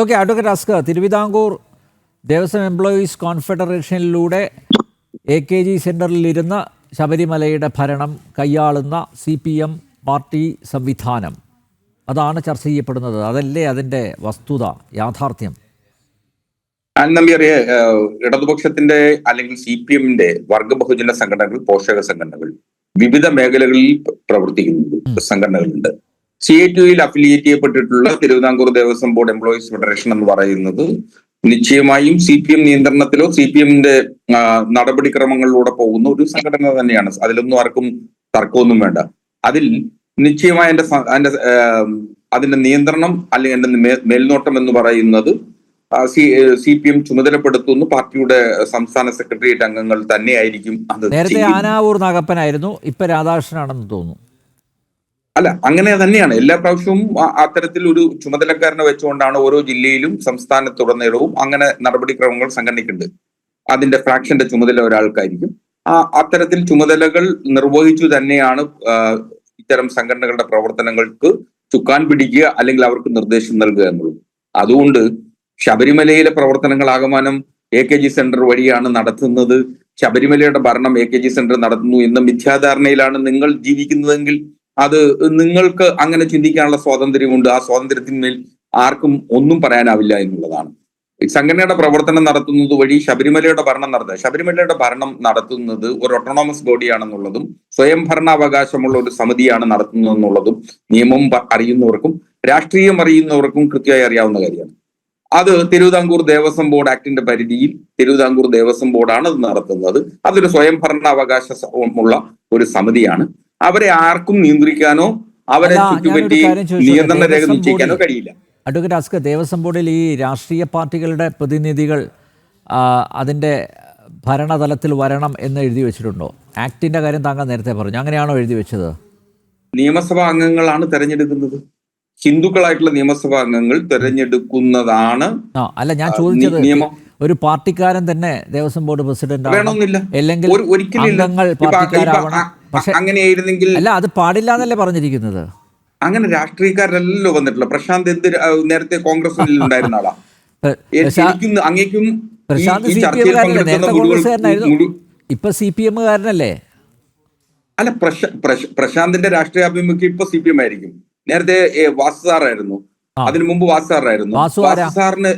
Okay advocate Askar Travancore Devaswom employees കോൺഫെഡറേഷനിലൂടെ A K G സെന്ററിലിരുന്ന് ശബരിമലയുടെ ഭരണം കൈയാളുന്ന സി പി എം പാർട്ടി സംവിധാനം. അതാണ് ചർച്ച ചെയ്യപ്പെടുന്നത്. അതല്ലേ അതിന്റെ വസ്തുത യാഥാർത്ഥ്യം? നമ്പിയറിയ ഇടതുപക്ഷത്തിന്റെ അല്ലെങ്കിൽ സി പി എമ്മിന്റെ വർഗ ബഹുജന സംഘടനകൾ പോഷക സംഘടനകൾ വിവിധ മേഖലകളിൽ പ്രവർത്തിക്കുന്നുണ്ട്. പ്രവർത്തിക്കുന്ന സംഘടനകളുണ്ട്. സി എ ടുയിൽ affiliate ചെയ്യപ്പെട്ടിട്ടുള്ള Thiruvithamkoor Devaswom board employees federation എന്ന് പറയുന്നത് നിശ്ചയമായും സി പി എം നിയന്ത്രണത്തിലോ സി പി എമ്മിന്റെ നടപടിക്രമങ്ങളിലൂടെ പോകുന്ന ഒരു സംഘടന തന്നെയാണ്. അതിലൊന്നും ആർക്കും തർക്കമൊന്നും വേണ്ട. അതിൽ നിശ്ചയമായ എന്റെ എന്റെ അതിന്റെ അതിന്റെ നിയന്ത്രണം അല്ലെങ്കിൽ എന്റെ മേൽനോട്ടം എന്ന് പറയുന്നത് സി സി പി എം ചുമതലപ്പെടുത്തുന്ന പാർട്ടിയുടെ സംസ്ഥാന സെക്രട്ടേറിയറ്റ് അംഗങ്ങൾ തന്നെയായിരിക്കും അത് നേരത്തെ. ആനാവൂർ നാഗപ്പനായിരുന്നു. ഇപ്പൊ രാധാകൃഷ്ണനാണെന്ന് തോന്നുന്നു. അല്ല അങ്ങനെ തന്നെയാണ്. എല്ലാ പ്രാവശ്യവും അത്തരത്തിൽ ഒരു ചുമതലക്കാരനെ വെച്ചുകൊണ്ടാണ് ഓരോ ജില്ലയിലും സംസ്ഥാനത്തുടനീളവും അങ്ങനെ നടപടിക്രമങ്ങൾ സംഘടിക്കുന്നുണ്ട്. അതിന്റെ ഫ്രാക്ഷന്റെ ചുമതല ഒരാൾക്കായിരിക്കും. ആ അത്തരത്തിൽ ചുമതലകൾ നിർവഹിച്ചു തന്നെയാണ് ഇത്തരം സംഘടനകളുടെ പ്രവർത്തനങ്ങൾക്ക് ചുക്കാൻ പിടിക്കുക അല്ലെങ്കിൽ അവർക്ക് നിർദ്ദേശം നൽകുക എന്നുള്ളത്. അതുകൊണ്ട് ശബരിമലയിലെ പ്രവർത്തനങ്ങൾ ആകമാനം എ കെ ജി സെന്റർ വഴിയാണ് നടത്തുന്നത്. ശബരിമലയുടെ ഭരണം എ കെ ജി സെന്റർ നടത്തുന്നു എന്ന മിഥ്യാധാരണയിലാണ് നിങ്ങൾ ജീവിക്കുന്നതെങ്കിൽ അത് നിങ്ങൾക്ക് അങ്ങനെ ചിന്തിക്കാനുള്ള സ്വാതന്ത്ര്യമുണ്ട്. ആ സ്വാതന്ത്ര്യത്തിന്മേൽ ആർക്കും ഒന്നും പറയാനാവില്ല എന്നുള്ളതാണ്. സംഘടനയുടെ പ്രവർത്തനം നടത്തുന്നത് വഴി ശബരിമലയുടെ ഭരണം നടത്തുക ശബരിമലയുടെ ഭരണം നടത്തുന്നത് ഒരു ഒട്ടോണോമസ് ബോഡിയാണെന്നുള്ളതും സ്വയം ഭരണാവകാശമുള്ള ഒരു സമിതിയാണ് നടത്തുന്നതെന്നുള്ളതും നിയമം അറിയുന്നവർക്കും രാഷ്ട്രീയം അറിയുന്നവർക്കും കൃത്യമായി അറിയാവുന്ന കാര്യമാണ്. അത് തിരുവിതാംകൂർ ദേവസ്വം ബോർഡ് ആക്ടിന്റെ പരിധിയിൽ തിരുവിതാംകൂർ ദേവസ്വം ബോർഡാണ് അത് നടത്തുന്നത്. അതൊരു സ്വയം ഭരണാവകാശ ഒരു സമിതിയാണ്. അവരെ ആർക്കും നിയന്ത്രിക്കാനോ അവരെ ചുറ്റുപറ്റി നിയന്ത്രണ രേഖ നിശ്ചയിക്കാനോ കഴിയില്ല. അഡ്വക്കേറ്റ് അസ്കർ ദേവസ്വം ബോർഡിൽ ഈ രാഷ്ട്രീയ പാർട്ടികളുടെ പ്രതിനിധികൾ അതിന്റെ ഭരണതലത്തിൽ വരണം എന്ന് എഴുതി വെച്ചിട്ടുണ്ടോ? ആക്ടിന്റെ കാര്യം താങ്കൾ നേരത്തെ പറഞ്ഞു. അങ്ങനെയാണോ എഴുതി വെച്ചത്? നിയമസഭാ അംഗങ്ങളാണ് തെരഞ്ഞെടുക്കുന്നത്. ഹിന്ദുക്കളായിട്ടുള്ള നിയമസഭാ അംഗങ്ങൾ തെരഞ്ഞെടുക്കുന്നതാണ് അല്ല ഞാൻ ചോദിച്ചത് നിയമം ഒരു പാർട്ടിക്കാരൻ തന്നെ ദേവസ്വം ബോർഡ് പ്രസിഡന്റ് അല്ലെങ്കിൽ. അംഗങ്ങൾ പാർട്ടിക്കാരാവണം. പക്ഷെ അങ്ങനെയായിരുന്നെങ്കിൽ അല്ല അത് പാടില്ല എന്നല്ലേ പറഞ്ഞിരിക്കുന്നത്. അങ്ങനെ രാഷ്ട്രീയക്കാരല്ലല്ലോ വന്നിട്ടുള്ള പ്രശാന്ത് എന്ത് നേരത്തെ കോൺഗ്രസിൽ ഉണ്ടായിരുന്ന ആളാ. എനിക്കും അങ്ങേക്കും പ്രശാന്ത് സി പി എമ്മുകാരനല്ലേ നേരത്തെ കോൺഗ്രസ്സുകാരനായിരുന്നു. ഇപ്പൊ സി പി എമ്മുകാരനല്ലേ? അല്ല പ്രശ- പ്രശ- പ്രശാന്തിന്റെ രാഷ്ട്രീയ ആഭിമുഖ്യം ഇപ്പൊ സി പി എം ആയിരിക്കും നേരത്തെ വാസു സാറായിരുന്നു. അതിനു മുമ്പ് വാസു സാറായിരുന്നു. വാസു സാറിന്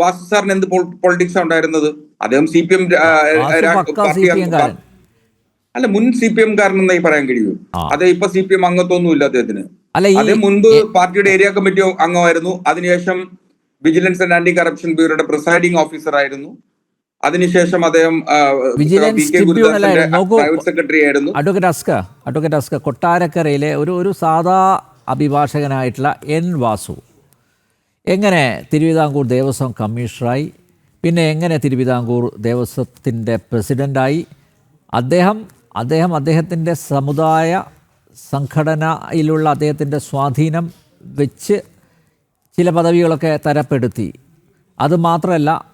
വാസു സാറിന് എന്ത് പൊളിറ്റിക്സ് ഉണ്ടായിരുന്നത്? അദ്ദേഹം സി പി എം. അല്ല മുൻ സി പി എം കാരൻ എന്നായി പറയാൻ കഴിയൂ. അത് ഇപ്പൊ സി പി എം അംഗത്വമൊന്നും ഇല്ല അദ്ദേഹത്തിന്. അദ്ദേഹം മുൻപ് പാർട്ടിയുടെ ഏരിയ കമ്മിറ്റി അംഗമായിരുന്നു. അതിനുശേഷം വിജിലൻസ് ആൻഡ് ആന്റി കറപ്ഷൻ ബ്യൂറോയുടെ പ്രിസൈഡിംഗ് ഓഫീസർ ആയിരുന്നു. അതിനുശേഷം അദ്ദേഹം. പ്രൈവറ്റ് സെക്രട്ടറി ആയിരുന്നു. അഡ്വക്കേറ്റ് അസ്ക അഡ്വക്കേറ്റ് അസ്ക കൊട്ടാരക്കരയിലെ ഒരു ഒരു സാധാ അഭിഭാഷകനായിട്ടുള്ള എൻ വാസു. എങ്ങനെ തിരുവിതാംകൂർ ദേവസ്വം കമ്മീഷണറായി പിന്നെ എങ്ങനെ തിരുവിതാംകൂർ ദേവസ്വത്തിന്റെ പ്രസിഡന്റായി അദ്ദേഹം അദ്ദേഹം അദ്ദേഹത്തിന്റെ സമുദായ സംഘടനയിലുള്ള അദ്ദേഹത്തിന്റെ സ്വാധീനം വെച്ച് ചില പദവികളൊക്കെ തരപ്പെടുത്തി. അതുമാത്രമല്ല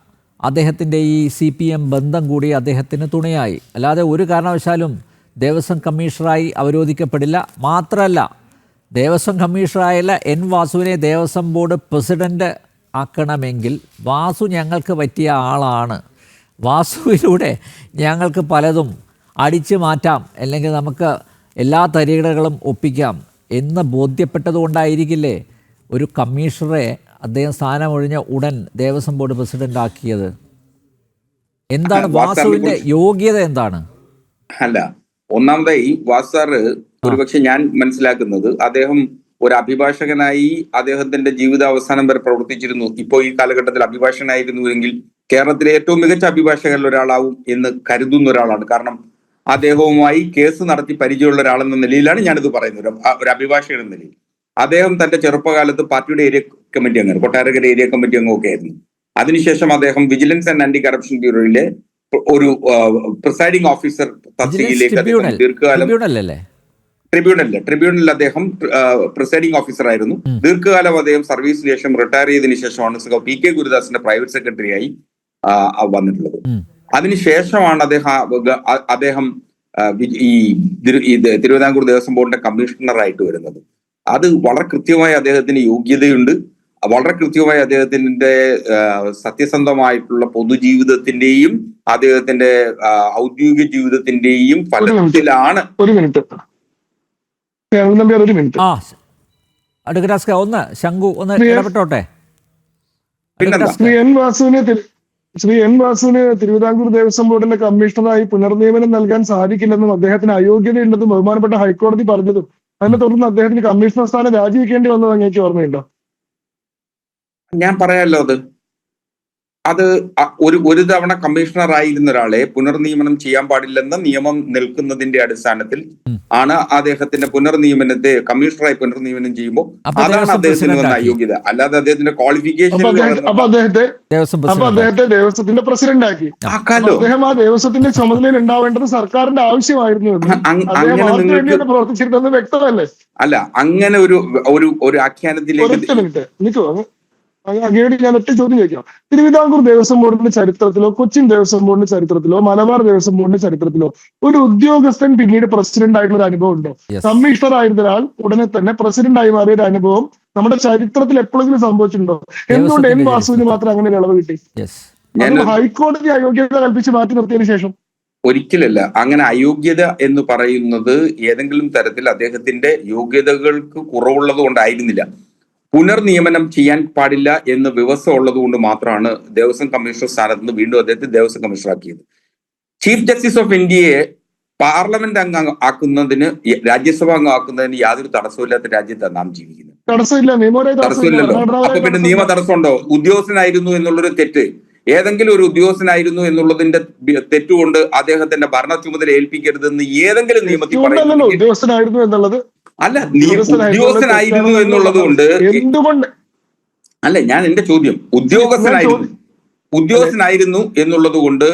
അദ്ദേഹത്തിന്റെ ഈ സി പി എം ബന്ധം കൂടി അദ്ദേഹത്തിന് തുണയായി. അല്ലാതെ ഒരു കാരണവശാലും ദേവസ്വം കമ്മീഷണറായി അവരോധിക്കപ്പെടില്ല. മാത്രമല്ല ദേവസ്വം കമ്മീഷണറായുള്ള എൻ വാസുവിനെ ദേവസ്വം ബോർഡ് പ്രസിഡന്റ് ആക്കണമെങ്കിൽ വാസു ഞങ്ങൾക്ക് പറ്റിയ ആളാണ്. വാസുവിലൂടെ ഞങ്ങൾക്ക് പലതും അടിച്ചു മാറ്റാം. അല്ലെങ്കിൽ നമുക്ക് എല്ലാ തരികടകളും ഒപ്പിക്കാം എന്ന് ബോധ്യപ്പെട്ടതുകൊണ്ടായിരിക്കില്ലേ ഒരു കമ്മീഷണറെ അദ്ദേഹം സ്ഥാനമൊഴിഞ്ഞ ഉടൻ ദേവസ്വം ബോർഡ് പ്രസിഡന്റ് ആക്കിയത്? എന്താണ് വാസുവിന്റെ യോഗ്യത എന്താണ്? അല്ല ഒന്നാമതായി വാസു സാറ് ഒരുപക്ഷെ ഞാൻ മനസ്സിലാക്കുന്നത് അദ്ദേഹം ഒരു അഭിഭാഷകനായി അദ്ദേഹത്തിന്റെ ജീവിത അവസാനം വരെ പ്രവർത്തിച്ചിരുന്നു. ഇപ്പോൾ ഈ കാലഘട്ടത്തിൽ അഭിഭാഷകനായിരുന്നുവെങ്കിൽ കേരളത്തിലെ ഏറ്റവും മികച്ച അഭിഭാഷകരിൽ ഒരാളാവും എന്ന് കരുതുന്ന ഒരാളാണ്. കാരണം അദ്ദേഹവുമായി കേസ് നടത്തി പരിചയമുള്ള ഒരാളെന്ന നിലയിലാണ് ഞാനിത് പറയുന്നത്. ഒരു അഭിഭാഷകൻ എന്ന നിലയിൽ. അദ്ദേഹം തന്റെ ചെറുപ്പകാലത്ത് പാർട്ടിയുടെ ഏരിയ കമ്മിറ്റി അംഗം കൊട്ടാരക്കര ഏരിയ കമ്മിറ്റി അംഗമൊക്കെ ആയിരുന്നു. അതിനുശേഷം അദ്ദേഹം വിജിലൻസ് ആൻഡ് ആന്റി കറപ്ഷൻ ബ്യൂറോയിലെ ഒരു പ്രിസൈഡിംഗ് ഓഫീസർ തസ്തികയിലേക്ക് അദ്ദേഹം ദീർഘകാലം ട്രിബ്യൂണൽ ട്രിബ്യൂണലിൽ ട്രിബ്യൂണലിൽ അദ്ദേഹം പ്രിസൈഡിംഗ് ഓഫീസർ ആയിരുന്നു. ദീർഘകാലം അദ്ദേഹം സർവീസിന് ശേഷം റിട്ടയർ ചെയ്തതിനു ശേഷമാണ് പി കെ ഗുരുദാസിന്റെ പ്രൈവറ്റ് സെക്രട്ടറി ആയി വന്നിട്ടുള്ളത്. അതിനുശേഷമാണ് അദ്ദേഹം അദ്ദേഹം ഈ തിരുവിതാംകൂർ ദേവസ്വം ബോർഡിന്റെ കമ്മീഷണർ ആയിട്ട് വരുന്നത്. അത് വളരെ കൃത്യമായി അദ്ദേഹത്തിന് യോഗ്യതയുണ്ട്. വളരെ കൃത്യമായി അദ്ദേഹത്തിന്റെ സത്യസന്ധമായിട്ടുള്ള പൊതുജീവിതത്തിന്റെയും അദ്ദേഹത്തിന്റെ ഔദ്യോഗിക ജീവിതത്തിന്റെയും ഫലത്തിലാണ് ഒരു മിനിറ്റ്. നമ്പ്യാർ ഒരു മിനിറ്റ്. ആ അടുക്കരാസ്ക ഒന്ന് ശംഖു ഒന്ന് ശ്രീ- ഇടപെട്ടോട്ടെ? ശ്രീ എൻ വാസുവിന് ശ്രീ എൻ വാസുവിന് തിരുവിതാംകൂർ ദേവസ്വം ബോർഡിന്റെ കമ്മീഷണറായി പുനർനിയമനം നൽകാൻ സാധിക്കില്ലെന്നും അദ്ദേഹത്തിന് അയോഗ്യതയുണ്ടെന്നും ബഹുമാനപ്പെട്ട ഹൈക്കോടതി പറഞ്ഞതും. അതിനെ തുടർന്ന് അദ്ദേഹത്തിന് കമ്മീഷണർ സ്ഥാനം രാജിവെക്കേണ്ടി വന്നത് അങ്ങേക്ക് ഓർമ്മയുണ്ടോ? ഞാൻ പറയാമല്ലോ അത്. അത് ഒരു ഒരു തവണ കമ്മീഷണർ ആയിരുന്ന ഒരാളെ പുനർനിയമനം ചെയ്യാൻ പാടില്ലെന്ന നിയമം നിൽക്കുന്നതിന്റെ അടിസ്ഥാനത്തിൽ. ആണ് അദ്ദേഹത്തിന്റെ പുനർനിയമനത്തെ കമ്മീഷണറായി പുനർനിയമനം ചെയ്യുമ്പോൾ അതാണ് അദ്ദേഹത്തിന് വന്ന യോഗ്യത. അയോഗ്യത അല്ലാതെ അദ്ദേഹത്തിന്റെ ക്വാളിഫിക്കേഷൻ അപ്പൊ അദ്ദേഹത്തെ അപ്പൊ അദ്ദേഹത്തെ ദേവസ്വത്തിന്റെ പ്രസിഡന്റ് ആക്കി ആക്കാലോ അദ്ദേഹം ആ ദേവസ്വത്തിന്റെ ചുമതലയിൽ ഉണ്ടാവേണ്ടത് സർക്കാരിന്റെ ആവശ്യമായിരുന്നു അങ്ങനെ പ്രവർത്തിച്ചിരുന്നത് വ്യക്തമല്ലേ? അല്ല അങ്ങനെ ഒരു ഒരു ഒരു ആഖ്യാനത്തിലേക്ക് അങ്ങയോട് ഞാൻ ഒറ്റ ചോദ്യം ചോദിക്കാം. തിരുവിതാംകൂർ ദേവസ്വം ബോർഡിന്റെ ചരിത്രത്തിലോ കൊച്ചിൻ ദേവസ്വം ബോർഡിന്റെ ചരിത്രത്തിലോ മലബാർ ദേവസ്വം ബോർഡിന്റെ ചരിത്രത്തിലോ ഒരു ഉദ്യോഗസ്ഥൻ പിന്നീട് പ്രസിഡന്റ് ആയിട്ടുള്ള ഒരു അനുഭവം ഉണ്ടോ? കമ്മീഷണർ ആയിരുന്നൊരാൾ ഉടനെ തന്നെ പ്രസിഡന്റ് ആയി മാറിയ ഒരു അനുഭവം നമ്മുടെ ചരിത്രത്തിൽ എപ്പോഴെങ്കിലും സംഭവിച്ചിട്ടുണ്ടോ? എന്തുകൊണ്ട് എൻ വാസുവിന് മാത്രം അങ്ങനെ ഒരു ഇളവ് കിട്ടി? യെസ് ഹൈക്കോടതി അയോഗ്യത കൽപ്പിച്ച് മാറ്റി നിർത്തിയതിനു ശേഷം? ഒരിക്കലല്ല. അങ്ങനെ അയോഗ്യത എന്ന് പറയുന്നത് ഏതെങ്കിലും തരത്തിൽ അദ്ദേഹത്തിന്റെ യോഗ്യതകൾക്ക് കുറവുള്ളത് കൊണ്ടായിരുന്നില്ല. പുനർനിയമനം ചെയ്യാൻ പാടില്ല എന്ന് വ്യവസ്ഥ ഉള്ളത് കൊണ്ട് മാത്രമാണ് ദേവസ്വം കമ്മീഷണർ സ്ഥാനത്ത് നിന്ന് വീണ്ടും അദ്ദേഹത്തെ ദേവസ്വം കമ്മീഷണർ ആക്കിയത്. ചീഫ് ജസ്റ്റിസ് ഓഫ് ഇന്ത്യയെ പാർലമെന്റ് അംഗം ആക്കുന്നതിന് രാജ്യസഭ അംഗം ആക്കുന്നതിന് യാതൊരു തടസ്സമില്ലാത്ത രാജ്യത്താണ് നാം ജീവിക്കുന്നത്. തടസ്സമില്ല. തടസ്സമില്ലല്ലോ. അപ്പൊ പിന്നെ നിയമ തടസ്സമുണ്ടോ ഉദ്യോഗസ്ഥനായിരുന്നു എന്നുള്ളൊരു തെറ്റ്. ഏതെങ്കിലും ഒരു ഉദ്യോഗസ്ഥനായിരുന്നു എന്നുള്ളതിന്റെ തെറ്റുകൊണ്ട് അദ്ദേഹത്തിന്റെ ഭരണ ചുമതല ഏൽപ്പിക്കരുതെന്ന് ഏതെങ്കിലും നിയമത്തിൽ ഉദ്യോഗസ്ഥനായിരുന്നു എന്നുള്ളത്. അല്ല ഉദ്യോഗസ്ഥനായിരുന്നു എന്നുള്ളത് കൊണ്ട് എന്തുകൊണ്ട്? അല്ല ഞാൻ എന്റെ ചോദ്യം. ഉദ്യോഗസ്ഥനായിരുന്നു. ഉദ്യോഗസ്ഥനായിരുന്നു എന്നുള്ളത് കൊണ്ട്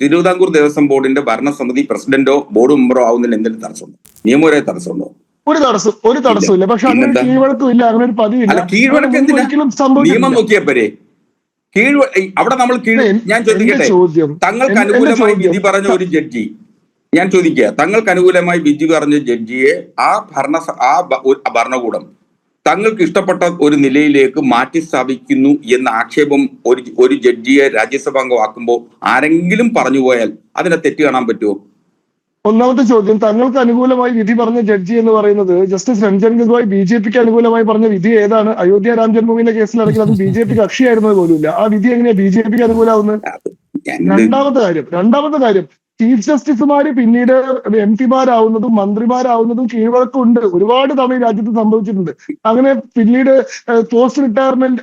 തിരുവിതാംകൂർ ദേവസ്വം ബോർഡിന്റെ ഭരണസമിതി പ്രസിഡന്റോ ബോർഡ് മെമ്പറോ ആവുന്നതിൽ എന്തെങ്കിലും തടസ്സമുണ്ടോ? നിയമപരമായ തടസ്സമുണ്ടോ? ഒരു തടസ്സം ഒരു തടസ്സമില്ല പക്ഷെ അങ്ങനെ? കീഴ്വഴക്കം ഇല്ല അങ്ങനെ ഒരു പതിവില്ല. കീഴ്വഴക്കം നിയമം സംഭവിച്ചിട്ടില്ല നോക്കിയാ പോരെ. കീഴ് അവിടെ നമ്മൾ കീഴ് ഞാൻ ചോദിക്കട്ടെ? തങ്ങൾക്ക് അനുകൂലമായി. വിധി പറഞ്ഞ ഒരു ജഡ്ജി. ഞാൻ ചോദിക്കുക തങ്ങൾക്ക് അനുകൂലമായി വിധി പറഞ്ഞ ജഡ്ജിയെ ആ ഭരണ ആ ഭരണകൂടം തങ്ങൾക്ക് ഇഷ്ടപ്പെട്ട ഒരു നിലയിലേക്ക് മാറ്റി സ്ഥാപിക്കുന്നു എന്ന ആക്ഷേപം ഒരു ഒരു ജഡ്ജിയെ രാജ്യസഭാംഗമാക്കുമ്പോൾ ആരെങ്കിലും പറഞ്ഞു പോയാൽ അതിനെ തെറ്റ് കാണാൻ പറ്റുമോ? ഒന്നാമത്തെ ചോദ്യം തങ്ങൾക്ക് അനുകൂലമായി വിധി പറഞ്ഞ ജഡ്ജി എന്ന് പറയുന്നത് justice Ranjan Gogoi B J പിക്ക് അനുകൂലമായി പറഞ്ഞ വിധി ഏതാണ്? അയോധ്യ രാം ജന്മഭൂമിന്റെ കേസിലാണെങ്കിൽ അത് ബി ജെ പിക്ക് കക്ഷിയായിരുന്നത് പോലുമില്ല. ആ വിധി എങ്ങനെയാ ബി ജെ പിക്ക് അനുകൂലമാവുന്നത് രണ്ടാമത്തെ കാര്യം രണ്ടാമത്തെ കാര്യം ചീഫ് ജസ്റ്റിസുമാര് പിന്നീട് എം പിമാരാവുന്നതും മന്ത്രിമാരാവുന്നതും കീഴ്വഴക്കമുണ്ട് ഒരുപാട് തവണ ഈ രാജ്യത്ത് സംഭവിച്ചിട്ടുണ്ട്. അങ്ങനെ പിന്നീട് പോസ്റ്റ് റിട്ടയർമെന്റ്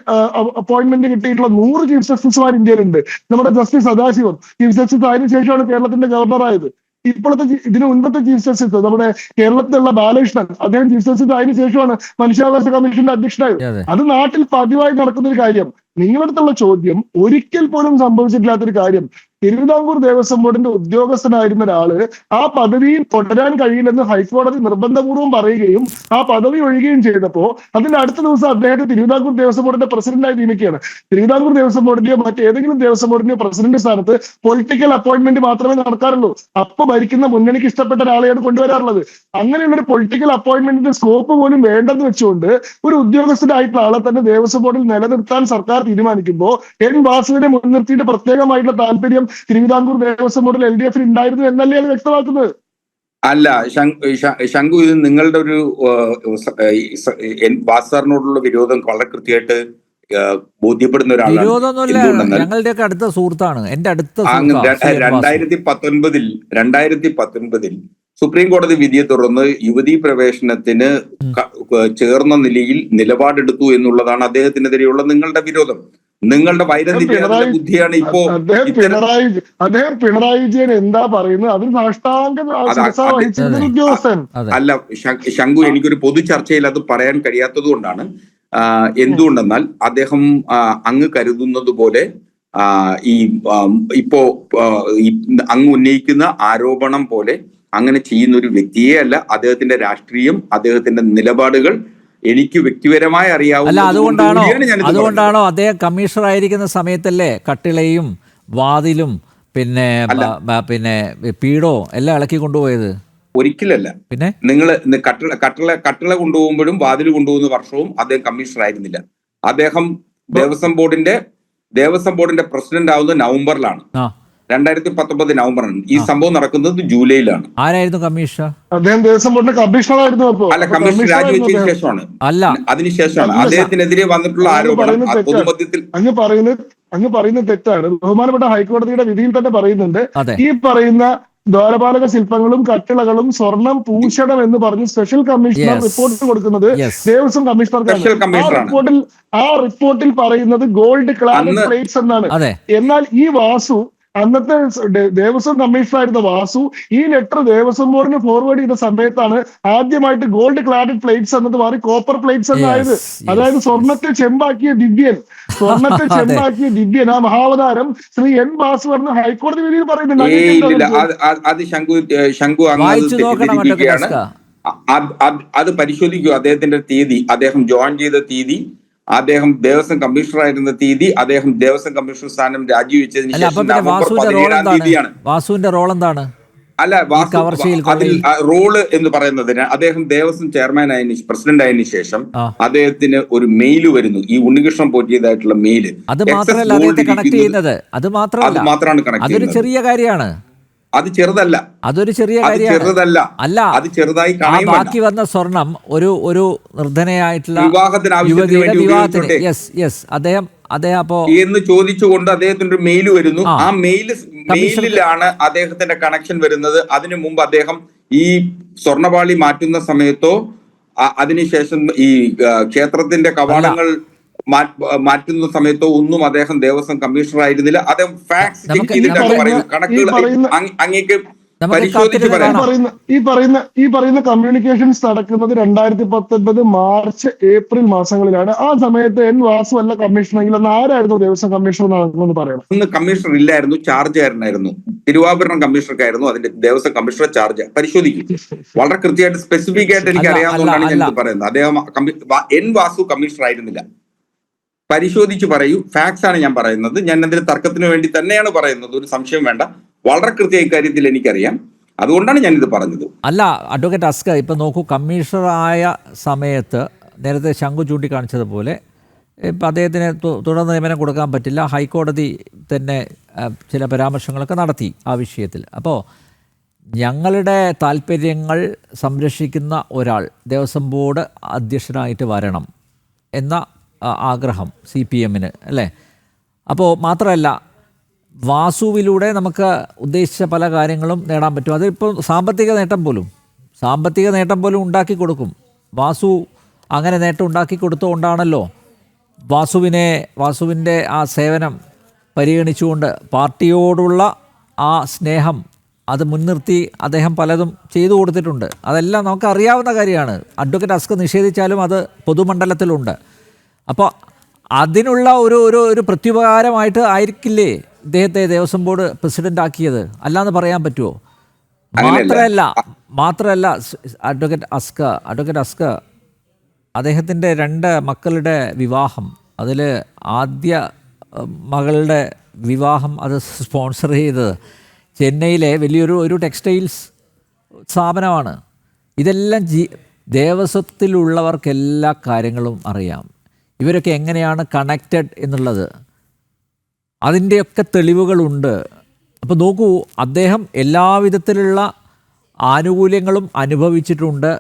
അപ്പോയിന്റ്മെന്റ് കിട്ടിയിട്ടുള്ള നൂറ് ചീഫ് ജസ്റ്റിസുമാർ ഇന്ത്യയിലുണ്ട്. നമ്മുടെ ജസ്റ്റിസ് സദാശിവം ചീഫ് ജസ്റ്റിസ് ആയതിനു ശേഷമാണ് കേരളത്തിന്റെ ഗവർണറായത്. ഇപ്പോഴത്തെ ഇതിന് മുൻപത്തെ ചീഫ് ജസ്റ്റിസ് നമ്മുടെ കേരളത്തിലുള്ള ബാലകൃഷ്ണൻ അദ്ദേഹം ചീഫ് ജസ്റ്റിസ് ആയതിനു ശേഷമാണ് മനുഷ്യാവകാശ കമ്മീഷന്റെ അധ്യക്ഷനായത്. അത് നാട്ടിൽ പതിവായി നടക്കുന്ന ഒരു കാര്യം. നിങ്ങളടുത്തുള്ള ചോദ്യം ഒരിക്കൽ പോലും സംഭവിച്ചിട്ടില്ലാത്തൊരു കാര്യം. തിരുവിതാംകൂർ ദേവസ്വം ബോർഡിന്റെ ഉദ്യോഗസ്ഥനായിരുന്ന ഒരാൾ ആ പദവിയിൽ തുടരാൻ കഴിയില്ലെന്ന് ഹൈക്കോടതി നിർബന്ധപൂർവം പറയുകയും ആ പദവി ഒഴിയുകയും ചെയ്തപ്പോ അതിന്റെ അടുത്ത ദിവസം അദ്ദേഹത്തെ തിരുവിതാംകൂർ ദേവസ്വം ബോർഡിന്റെ പ്രസിഡന്റായി നിയമിക്കുകയാണ്. തിരുവിതാംകൂർ ദേവസ്വം ബോർഡിന്റെയോ മറ്റേതെങ്കിലും ദേവസ്വം ബോർഡിന്റെയോ പ്രസിഡന്റ് സ്ഥാനത്ത് പൊളിറ്റിക്കൽ അപ്പോയിന്റ്മെന്റ് മാത്രമേ നടക്കാറുള്ളൂ. അപ്പൊ ഭരിക്കുന്ന മുന്നണിക്ക് ഇഷ്ടപ്പെട്ട ഒരാളെയാണ് കൊണ്ടുവരാറുള്ളത്. അങ്ങനെയുള്ള ഒരു പൊളിറ്റിക്കൽ അപ്പോയിന്റ്മെന്റിന്റെ സ്കോപ്പ് പോലും വേണ്ടെന്ന് വെച്ചുകൊണ്ട് ഒരു ഉദ്യോഗസ്ഥനായിട്ടുള്ള ആളെ തന്നെ ദേവസ്വം ബോർഡിൽ നിലനിർത്താൻ സർക്കാർ തീരുമാനിക്കുമ്പോൾ എൻ വാസുവിനെ മുൻനിർത്തിയിട്ട് പ്രത്യേകമായിട്ടുള്ള താല്പര്യം തിരുവിതാംകൂർ ദേവസ്വം ബോർഡിൽ എൽ ഡി എഫിൽ ഉണ്ടായിരുന്നു എന്നല്ലേ അത് വ്യക്തമാക്കുന്നത്? അല്ല ശംഖു ശങ്കു ഇത് നിങ്ങളുടെ ഒരു വാസാറിനോടുള്ള വിരോധം വളരെ കൃത്യമായിട്ട് ബോധ്യപ്പെടുന്ന ഒരാളാണ് ഞങ്ങളുടെയൊക്കെ അടുത്ത സുഹൃത്താണ്. എന്റെ അടുത്ത രണ്ടായിരത്തി പത്തൊൻപതിൽ രണ്ടായിരത്തി പത്തൊൻപതിൽ സുപ്രീം കോടതി വിധിയെ തുടർന്ന് യുവതീ പ്രവേശനത്തിന് ചേർന്ന നിലയിൽ നിലപാടെടുത്തു എന്നുള്ളതാണ് അദ്ദേഹത്തിനെതിരെയുള്ള നിങ്ങളുടെ വിരോധം. നിങ്ങളുടെ പിണറായി- ബുദ്ധിയാണ് ഇപ്പോ അദ്ദേഹം പിണറായി അദ്ദേഹം പിണറായി വിജയൻ എന്താ പറയുന്നത്? അതിന് സാഷ്ടാംഗ. ഉദ്യോഗസ്ഥൻ. അല്ല ശങ്കു എനിക്കൊരു പൊതു ചർച്ചയിൽ അത് പറയാൻ കഴിയാത്തത് കൊണ്ടാണ്. എന്തുകൊണ്ടെന്നാൽ അദ്ദേഹം അങ്ങ് കരുതുന്നത് പോലെ ഈ ഇപ്പോ അങ്ങ് ഉന്നയിക്കുന്ന ആരോപണം പോലെ അങ്ങനെ ചെയ്യുന്ന ഒരു വ്യക്തിയെ അല്ല അദ്ദേഹത്തിന്റെ രാഷ്ട്രീയം അദ്ദേഹത്തിന്റെ നിലപാടുകൾ എനിക്ക് വ്യക്തിപരമായി അല്ല അറിയാവുന്ന അതുകൊണ്ടാണോ? അതുകൊണ്ടാണോ അദ്ദേഹം കമ്മീഷണർ ആയിരിക്കുന്ന സമയത്തല്ലേ കട്ടിളയും വാതിലും പിന്നെ പിന്നെ പീഡോ എല്ലാം ഇളക്കി കൊണ്ടുപോയത്? ഒരിക്കലല്ല. പിന്നെ? നിങ്ങൾ കട്ടിള കട്ടിള കട്ടിള കൊണ്ടുപോകുമ്പോഴും വാതിൽ കൊണ്ടുപോകുന്ന വർഷവും അദ്ദേഹം കമ്മീഷണർ ആയിരുന്നില്ല അദ്ദേഹം ദേവസ്വം ബോർഡിന്റെ ദേവസ്വം ബോർഡിന്റെ പ്രസിഡന്റ് ആവുന്നത് നവംബറിലാണ് രണ്ടായിരത്തി പത്തൊമ്പത് നവംബറാണ് ഈ സംഭവം നടക്കുന്നത് ജൂലൈയിലാണ്. ആരായിരുന്നു കമ്മീഷണർ? അദ്ദേഹം ദേവസ്വം ബോർഡിന്റെ കമ്മീഷണർ ആയിരുന്നു അപ്പോ അല്ല കമ്മീഷൻ രാജിവെച്ചതിന് ശേഷമാണ്. അല്ല. അതിനുശേഷമാണ്. അദ്ദേഹത്തിനെതിരെ വന്നിട്ടുള്ള ആരോപണം. പൊതുമധ്യത്തിൽ അങ്ങ് പറയുന്നത് അങ്ങ് പറയുന്നത് തെറ്റാണ്. ബഹുമാനപ്പെട്ട ഹൈക്കോടതിയുടെ വിധിയിൽ തന്നെ പറയുന്നുണ്ട് ഈ പറയുന്ന ദ്വാരപാലക ശില്പങ്ങളും കട്ടിളകളും സ്വർണം പൂശണം എന്ന് പറഞ്ഞ് സ്പെഷ്യൽ കമ്മീഷണർ റിപ്പോർട്ട് കൊടുക്കുന്നത് ദേവസ്വം കമ്മീഷണർക്കാണ് ആ. റിപ്പോർട്ടിൽ ആ റിപ്പോർട്ടിൽ പറയുന്നത് ഗോൾഡ് ക്ലാസ് പ്ലേറ്റ്സ് എന്നാണ്. എന്നാൽ ഈ വാസു അന്നത്തെ ദേവസ്വം കമ്മീഷണർ ആയിരുന്ന വാസു ഈ ലെറ്റർ ദേവസ്വം ബോർഡിന് ഫോർവേഡ് ചെയ്ത സമയത്താണ് ആദ്യമായിട്ട് ഗോൾഡ് ക്ലാഡഡ് പ്ലേറ്റ്സ് എന്നത് മാറി കോപ്പർ പ്ലേറ്റ്സ് എന്നായത്. അതായത് സ്വർണത്തെ ചെമ്പാക്കിയ ദിവ്യൻ. സ്വർണത്തെ ചെമ്പാക്കിയ ദിവ്യൻ ആ മഹാവതാരം ശ്രീ എൻ വാസു പറഞ്ഞ ഹൈക്കോടതി വിധിയിൽ പറയുന്നുണ്ട് അത് പരിശോധിക്കൂ അദ്ദേഹത്തിന്റെ തീയതി. അദ്ദേഹം ജോയിൻ ചെയ്ത തീയതി അദ്ദേഹം ദേവസ്വം കമ്മീഷണർ ആയിരുന്ന തീയതി അദ്ദേഹം ദേവസ്വം കമ്മീഷണർ സ്ഥാനം രാജിവെച്ചതിന് ശേഷം നവംബർ റോൾ പതിനേഴാം എന്താണ്? തീയതിയാണ്. വാസുവിന്റെ റോൾ എന്താണ്? അല്ല വാസു അതിൽ റോൾ എന്ന് പറയുന്നതിന് അദ്ദേഹം ദേവസ്വം ചെയർമാൻ ആയതിനു പ്രസിഡന്റ് ആയതിനു ശേഷം അദ്ദേഹത്തിന് ഒരു മെയിൽ വരുന്നു. ഈ ഉണ്ണികൃഷ്ണൻ പോറ്റിയതായിട്ടുള്ള മെയിൽ അത് മാത്രമല്ല അദ്ദേഹത്തെ കണക്ട് ചെയ്യുന്നത്. അത് മാത്രമാണ് കണക്ട് അതൊരു ചെറിയ കാര്യമാണ്. അത് ചെറുതല്ല. അതൊരു ചെറിയ ചെറുതല്ല. അല്ല അത് ചെറുതായി ബാക്കി വന്ന സ്വർണം ഒരു ഒരു നിർധനയായിട്ടുള്ള യുവതിയുടെ വിവാഹത്തിന്. യെസ് യെസ് അദ്ദേഹം അദ്ദേഹം അപ്പോ എന്ന് ചോദിച്ചുകൊണ്ട് അദ്ദേഹത്തിന്റെ ഒരു മെയിൽ വരുന്നു. ആ. മെയിൽ മെയിൽ മെയിലിലാണ് അദ്ദേഹത്തിന്റെ കണക്ഷൻ വരുന്നത്. അതിനു മുമ്പ് അദ്ദേഹം ഈ സ്വർണപാളി മാറ്റുന്ന സമയത്തോ അതിനുശേഷം ഈ ക്ഷേത്രത്തിന്റെ കവാടങ്ങൾ മാറ്റുന്ന സമയത്തോ ഒന്നും അദ്ദേഹം ദേവസ്വം കമ്മീഷണർ ആയിരുന്നില്ല. അദ്ദേഹം ഫാക്സ് ചെക്ക് ചെയ്തിട്ടാണ് പറയുന്നത് കണക്കുകൾ ഈ പറയുന്ന- അങ്ങ് അങ്ങേക്ക് ഈ പറയുന്ന ഈ പറയുന്ന കമ്മ്യൂണിക്കേഷൻസ് നടക്കുന്നത് രണ്ടായിരത്തി പത്തൊൻപത് മാർച്ച് ഏപ്രിൽ മാസങ്ങളിലാണ്. ആ സമയത്ത് എൻ വാസു അല്ല കമ്മീഷണറെങ്കിൽ അന്ന് ആരായിരുന്നു ദേവസ്വം കമ്മീഷണർ നടക്കുന്നത് പറയണം. അന്ന് കമ്മീഷണർ ഇല്ലായിരുന്നു ചാർജുകാരനായിരുന്നു തിരുവാഭരണം കമ്മീഷണർക്കായിരുന്നു അതിന്റെ ദേവസ്വം കമ്മീഷണർ ചാർജ് പരിശോധിക്കും. വളരെ കൃത്യമായിട്ട് സ്പെസിഫിക് ആയിട്ട് എനിക്ക് അറിയാവുന്നതാണ് അറിയാവുന്നതുകൊണ്ടാണ് ഞാൻ ഇത് പറയുന്നത്. അദ്ദേഹം എൻ വാസു കമ്മീഷണർ ആയിരുന്നില്ല. പരിശോധിച്ച് പറയൂ. ഫാക്സ് ആണ് ഞാൻ പറയുന്നത്. ഞാൻ എന്തിന് തർക്കത്തിന് വേണ്ടി തന്നെയാണ് പറയുന്നത്. ഒരു സംശയം വേണ്ട. വളരെ കൃത്യ ഇക്കാര്യത്തിൽ എനിക്കറിയാം. അതുകൊണ്ടാണ് ഞാനിത് പറഞ്ഞത്. അല്ല അഡ്വക്കേറ്റ് അസ്ക ഇപ്പം നോക്കൂ കമ്മീഷണറായ സമയത്ത് നേരത്തെ ശംഖു ചൂണ്ടിക്കാണിച്ചതുപോലെ ഇപ്പം അദ്ദേഹത്തിന് തുടർ നിയമനം കൊടുക്കാൻ പറ്റില്ല. ഹൈക്കോടതി തന്നെ ചില പരാമർശങ്ങളൊക്കെ നടത്തി ആ വിഷയത്തിൽ. അപ്പോൾ ഞങ്ങളുടെ താല്പര്യങ്ങൾ സംരക്ഷിക്കുന്ന ഒരാൾ ദേവസ്വം ബോർഡ് അധ്യക്ഷനായിട്ട് വരണം എന്ന ആഗ്രഹം സി പി എമ്മിന് അല്ലേ? അപ്പോൾ മാത്രമല്ല വാസുവിലൂടെ നമുക്ക് ഉദ്ദേശിച്ച പല കാര്യങ്ങളും നേടാൻ പറ്റും. അതിപ്പോൾ സാമ്പത്തിക നേട്ടം പോലും സാമ്പത്തിക നേട്ടം പോലും ഉണ്ടാക്കി കൊടുക്കും. വാസു അങ്ങനെ നേട്ടം ഉണ്ടാക്കി കൊടുത്തുകൊണ്ടാണല്ലോ വാസുവിനെ വാസുവിന്റെ ആ സേവനം പരിഗണിച്ചുകൊണ്ട് പാർട്ടിയോടുള്ള ആ സ്നേഹം അത് മുൻനിർത്തി അദ്ദേഹം പലതും ചെയ്തു കൊടുത്തിട്ടുണ്ട്. അതെല്ലാം നമുക്ക് അറിയാവുന്ന കാര്യമാണ്. അഡ്വക്കേറ്റ് അസ്ക് നിഷേധിച്ചാലും അത് പൊതുമണ്ഡലത്തിലുണ്ട്. അപ്പോൾ അതിനുള്ള ഒരു ഒരു ഒരു പ്രത്യുപകാരമായിട്ട് ആയിരിക്കില്ലേ ഇദ്ദേഹത്തെ ദേവസ്വം ബോർഡ് പ്രസിഡന്റ് ആക്കിയത്? അല്ലാന്ന് പറയാൻ പറ്റുമോ. മാത്രമല്ല മാത്രമല്ല അഡ്വക്കേറ്റ് അസ്ക അഡ്വക്കേറ്റ് അസ്ക അദ്ദേഹത്തിന്റെ രണ്ട് മക്കളുടെ വിവാഹം അതിൽ ആദ്യ മകളുടെ വിവാഹം അത് സ്പോൺസർ ചെയ്തത് ചെന്നൈയിലെ വലിയൊരു ഒരു ടെക്സ്റ്റൈൽസ് സ്ഥാപനമാണ്. ഇതെല്ലാം ജി ദേവസ്വത്തിലുള്ളവർക്ക് എല്ലാ കാര്യങ്ങളും അറിയാം. ഇവരൊക്കെ എങ്ങനെയാണ് കണക്റ്റഡ് എന്നുള്ളത്? അതിന്റെയൊക്കെ തെളിവുകളുണ്ട്. അപ്പോൾ നോക്കൂ അദ്ദേഹം എല്ലാവിധത്തിലുള്ള ആനുകൂല്യങ്ങളും അനുഭവിച്ചിട്ടുണ്ട്.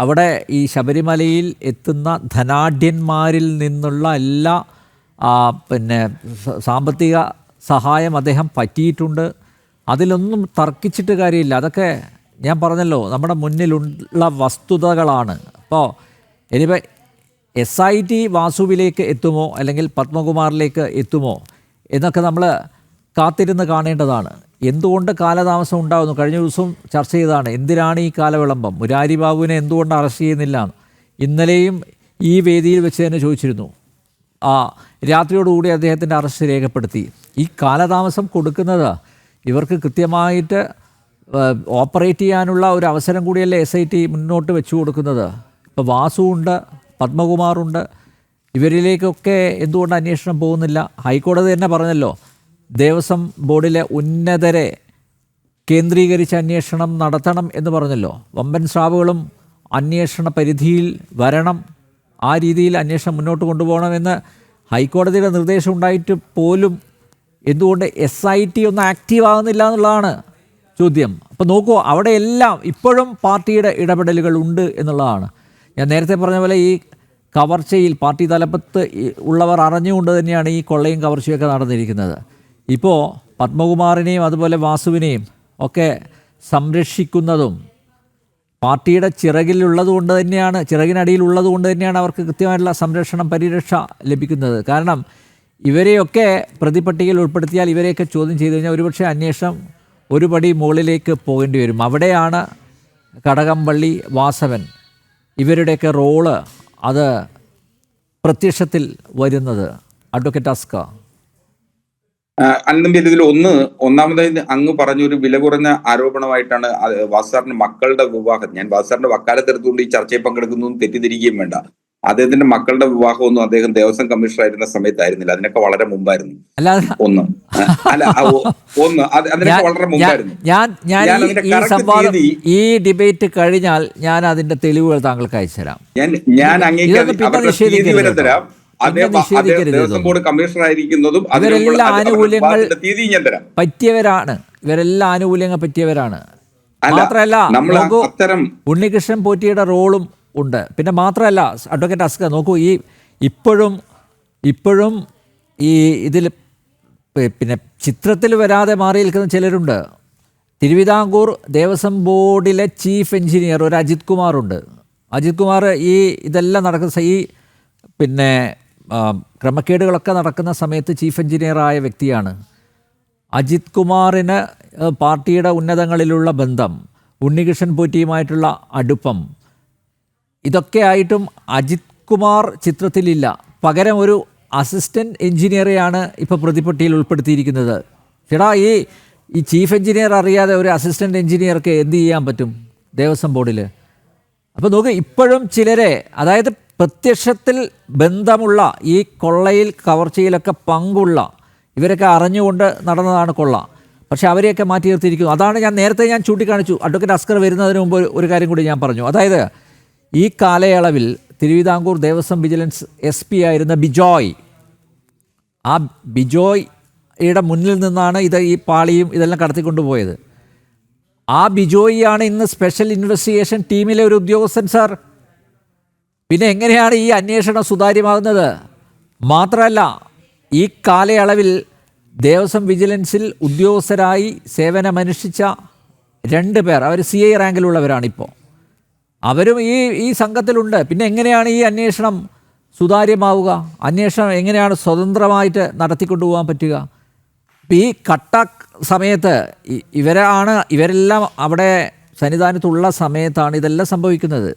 അവിടെ ഈ ശബരിമലയിൽ എത്തുന്ന ധനാഢ്യന്മാരിൽ നിന്നുള്ള എല്ലാ പിന്നെ സാമ്പത്തിക സഹായം അദ്ദേഹം പറ്റിയിട്ടുണ്ട്. അതിലൊന്നും തർക്കിച്ചിട്ട് കാര്യമില്ല. അതൊക്കെ ഞാൻ പറഞ്ഞല്ലോ നമ്മുടെ മുന്നിലുള്ള വസ്തുതകളാണ്. അപ്പോൾ ഇനിയിപ്പോൾ എസ് ഐ ടി വാസുവിലേക്ക് എത്തുമോ അല്ലെങ്കിൽ പത്മകുമാറിലേക്ക് എത്തുമോ എന്നൊക്കെ നമ്മൾ കാത്തിരുന്ന് കാണേണ്ടതാണ്. എന്തുകൊണ്ട് കാലതാമസം ഉണ്ടാകുന്നു കഴിഞ്ഞ ദിവസം ചർച്ച ചെയ്തതാണ് എന്തിനാണ് ഈ കാലവിളംബം? മുരാരി ബാബുവിനെ എന്തുകൊണ്ട് അറസ്റ്റ് ചെയ്യുന്നില്ല. ഇന്നലെയും ഈ വേദിയിൽ വെച്ച് തന്നെ ചോദിച്ചിരുന്നു. ആ രാത്രിയോടുകൂടി അദ്ദേഹത്തിന്റെ അറസ്റ്റ് രേഖപ്പെടുത്തി. ഈ കാലതാമസം കൊടുക്കുന്നത് ഇവർക്ക് കൃത്യമായിട്ട് ഓപ്പറേറ്റ് ചെയ്യാനുള്ള ഒരു അവസരം കൂടിയല്ലേ എസ് ഐ ടി മുന്നോട്ട് വെച്ചു കൊടുക്കുന്നത്? ഇപ്പോൾ വാസുവുണ്ട് പത്മകുമാറുണ്ട്. ഇവരിലേക്കൊക്കെ എന്തുകൊണ്ട് അന്വേഷണം പോകുന്നില്ല? ഹൈക്കോടതി തന്നെ പറഞ്ഞല്ലോ ദേവസ്വം ബോർഡിലെ ഉന്നതരെ കേന്ദ്രീകരിച്ച് അന്വേഷണം നടത്തണം എന്ന് പറഞ്ഞല്ലോ. വമ്പൻ സ്രാവുകളും അന്വേഷണ പരിധിയിൽ വരണം ആ രീതിയിൽ അന്വേഷണം മുന്നോട്ട് കൊണ്ടുപോകണമെന്ന് ഹൈക്കോടതിയുടെ നിർദ്ദേശം ഉണ്ടായിട്ട് പോലും എന്തുകൊണ്ട് എസ് ഐ ടി ഒന്ന് ആക്റ്റീവ് ആകുന്നില്ല എന്നുള്ളതാണ് ചോദ്യം. അപ്പോൾ നോക്കൂ അവിടെയെല്ലാം ഇപ്പോഴും പാർട്ടിയുടെ ഇടപെടലുകൾ ഉണ്ട് എന്നുള്ളതാണ്. ഞാൻ നേരത്തെ പറഞ്ഞ പോലെ ഈ കവർച്ചയിൽ പാർട്ടി തലപ്പത്ത് ഉള്ളവർ അറിഞ്ഞുകൊണ്ട് തന്നെയാണ് ഈ കൊള്ളയും കവർച്ചയൊക്കെ നടന്നിരിക്കുന്നത്. ഇപ്പോൾ പത്മകുമാറിനെയും അതുപോലെ വാസുവിനെയും ഒക്കെ സംരക്ഷിക്കുന്നതും പാർട്ടിയുടെ ചിറകിലുള്ളത് കൊണ്ട് തന്നെയാണ് ചിറകിനടിയിൽ ഉള്ളത് കൊണ്ട് തന്നെയാണ് അവർക്ക് കൃത്യമായിട്ടുള്ള സംരക്ഷണം പരിരക്ഷ ലഭിക്കുന്നത്. കാരണം ഇവരെയൊക്കെ പ്രതിപട്ടികയിൽ ഉൾപ്പെടുത്തിയാൽ ഇവരെയൊക്കെ ചോദ്യം ചെയ്തു കഴിഞ്ഞാൽ ഒരുപക്ഷെ അന്വേഷണം ഒരുപടി മുകളിലേക്ക് പോകേണ്ടി വരും. അവിടെയാണ് കടകംപള്ളി വാസവൻ ഇവരുടെയൊക്കെ റോൾ അത് പ്രത്യക്ഷത്തിൽ വരുന്നത്. അഡ്വക്കേറ്റ് അസ്ക അനന്തം ഇതിൽ ഒന്ന് ഒന്നാമതായി അങ്ങ് പറഞ്ഞ ഒരു വില കുറഞ്ഞ ആരോപണമായിട്ടാണ് വാസാറിന്റെ മക്കളുടെ വിവാഹം. ഞാൻ വാസാറിന്റെ വക്കാലത്തെടുത്തുകൊണ്ട് ഈ ചർച്ചയിൽ പങ്കെടുക്കുന്നു തെറ്റിദ്ധരിക്കുകയും വേണ്ട. അദ്ദേഹത്തിന്റെ മക്കളുടെ വിവാഹമൊന്നും അദ്ദേഹം ദേവസ്വം കമ്മീഷണർ ആയിരുന്ന സമയത്തായിരുന്നില്ല. അതിനൊക്കെ വളരെ മുമ്പായിരുന്നു. ഒന്ന്. അല്ല ഒന്ന്. അത് അതിനൊക്കെ വളരെ മുമ്പായിരുന്നു. ഞാൻ ഞാൻ ഈ- സംവാദം ഈ ഡിബേറ്റ് കഴിഞ്ഞാൽ ഞാൻ അതിന്റെ തെളിവുകൾ താങ്കൾക്ക് അയച്ചുതരാം ഞാൻ ഞാൻ അങ്ങേക്ക് വരെ തരാം. ദേവസ്വം ബോർഡ് കമ്മീഷണർ ആയിരിക്കുന്നതും ഇവരെല്ലാം ആനുകൂല്യങ്ങൾ തീയതി ഞാൻ തരാം. പറ്റിയവരാണ്. ഇവരെല്ലാം ആനുകൂല്യങ്ങൾ പറ്റിയവരാണ്. മാത്രല്ല മാത്രമല്ല ഉണ്ണികൃഷ്ണൻ പോറ്റിയുടെ റോളും ഉണ്ട്. പിന്നെ മാത്രമല്ല അഡ്വക്കേറ്റ് അസ്ക നോക്കൂ ഈ ഇപ്പോഴും ഇപ്പോഴും ഈ ഇതിൽ പിന്നെ ചിത്രത്തിൽ വരാതെ മാറി നിൽക്കുന്ന ചിലരുണ്ട്. തിരുവിതാംകൂർ ദേവസ്വം ബോർഡിലെ ചീഫ് എഞ്ചിനീയർ ഒരു അജിത് കുമാറുണ്ട്. അജിത് കുമാർ ഈ ഇതെല്ലാം നടക്കുന്ന ഈ പിന്നെ ക്രമക്കേടുകളൊക്കെ നടക്കുന്ന സമയത്ത് ചീഫ് എഞ്ചിനീയറായ വ്യക്തിയാണ്. അജിത് കുമാറിന് പാർട്ടിയുടെ ഉന്നതങ്ങളിലുള്ള ബന്ധം ഉണ്ണികൃഷ്ണൻ പോറ്റിയുമായിട്ടുള്ള അടുപ്പം ഇതൊക്കെ ആയിട്ടും അജിത് കുമാർ ചിത്രത്തിലില്ല. പകരം ഒരു അസിസ്റ്റന്റ് എഞ്ചിനീയറെയാണ് ഇപ്പോൾ പ്രതിപട്ടിയിൽ ഉൾപ്പെടുത്തിയിരിക്കുന്നത്. ചേടാ ഈ ഈ ചീഫ് എഞ്ചിനീയർ അറിയാതെ ഒരു അസിസ്റ്റന്റ് എഞ്ചിനീയർക്ക് എന്ത് ചെയ്യാൻ പറ്റും ദേവസ്വം ബോർഡിൽ അപ്പോൾ നോക്ക് ഇപ്പോഴും ചിലരെ അതായത് പ്രത്യക്ഷത്തിൽ ബന്ധമുള്ള ഈ കൊള്ളയിൽ കവർച്ചയിലൊക്കെ പങ്കുള്ള ഇവരൊക്കെ അറിഞ്ഞുകൊണ്ട് നടന്നതാണ് കൊള്ള. പക്ഷേ അവരെയൊക്കെ മാറ്റി നിർത്തിയിരിക്കുന്നു. അതാണ് ഞാൻ നേരത്തെ ഞാൻ ചൂണ്ടിക്കാണിച്ചു. അഡ്വക്കേറ്റ് അസ്കർ വരുന്നതിന് മുമ്പ് ഒരു കാര്യം കൂടി ഞാൻ പറഞ്ഞു. അതായത് ഈ കാലയളവിൽ Thiruvithamkoor Devaswom vigilance S P ആയിരുന്ന ബിജോയ്. ആ ബിജോയ്യുടെ മുന്നിൽ നിന്നാണ് ഇത് ഈ പാളിയും ഇതെല്ലാം കടത്തിക്കൊണ്ടുപോയത്. ആ ബിജോയിയാണ് ഇന്ന് സ്പെഷ്യൽ ഇൻവെസ്റ്റിഗേഷൻ ടീമിലെ ഒരു ഉദ്യോഗസ്ഥൻ സാർ. പിന്നെ എങ്ങനെയാണ് ഈ അന്വേഷണം സുതാര്യമാകുന്നത്? മാത്രമല്ല ഈ കാലയളവിൽ ദേവസ്വം വിജിലൻസിൽ ഉദ്യോഗസ്ഥരായി സേവനമനുഷ്ഠിച്ച രണ്ട് പേർ അവർ സി ഐ റാങ്കിലുള്ളവരാണ് ഇപ്പോൾ അവരും ഈ ഈ സംഘത്തിലുണ്ട്. പിന്നെ എങ്ങനെയാണ് ഈ അന്വേഷണം സുതാര്യമാവുക? അന്വേഷണം എങ്ങനെയാണ് സ്വതന്ത്രമായിട്ട് നടത്തിക്കൊണ്ടുപോകാൻ പറ്റുക? ഇപ്പം ഈ കട്ട സമയത്ത് ഇവരാണ് ഇവരെല്ലാം അവിടെ സന്നിധാനത്തുള്ള സമയത്താണ് ഇതെല്ലാം സംഭവിക്കുന്നത്.